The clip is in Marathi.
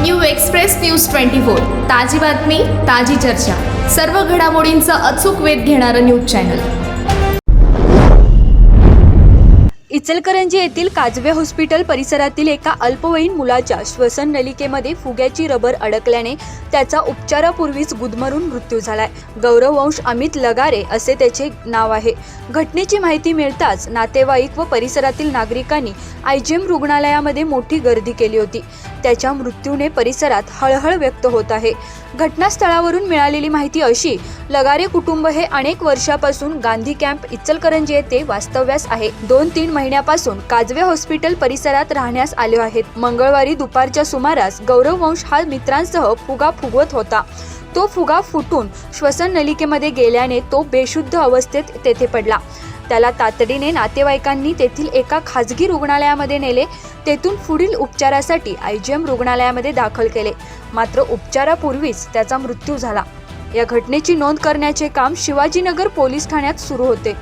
New express news twenty four. ताजी बातमी ताजी चर्चा. सर्व घडामोडींचा अचूक वेध घेणारं न्यूज चॅनल. इचलकरंजी येथील काजवे हॉस्पिटल परिसरातील एका अल्पवयीन मुलाच्या श्वसन नलिकेमध्ये फुग्याची रबर अडकल्याने त्याचा उपचारापूर्वीच गुदमरून मृत्यू झालाय. गौरववंश अमित लगारे असे त्याचे नाव आहे. घटनेची माहिती मिळताच नातेवाईक व परिसरातील नागरिकांनी आयजीएम रुग्णालयामध्ये मोठी गर्दी केली होती. त्याच्या मृत्यूने परिसरात हळहळ व्यक्त होत आहे. घटनास्थळावरून मिळालेली माहिती अशी लगारे कुटुंब हे अनेक वर्षापासून गांधी कॅम्प इचलकरंजी येथे वास्तव्यास आहे. दोन तीन महिन्यापासून काजवे हॉस्पिटल परिसरात राहण्यास आले आहेत. मंगळवारी दुपारच्या सुमारास गौरव वंश हा मित्रांसह फुगा फुगवत होता. तो फुगा फुटून श्वसन नलिकेमध्ये गेल्याने तो बेशुद्ध अवस्थेत तेथे पडला. त्याला तातडीने नातेवाईकांनी तेथील एका खाजगी रुग्णालयामध्ये नेले. तेथून पुढील उपचारासाठी आय जी एम रुग्णालयामध्ये दाखल केले. मात्र उपचारापूर्वीच त्याचा मृत्यू झाला. या घटनेची नोंद करण्याचे काम शिवाजीनगर पोलीस ठाण्यात सुरू होते.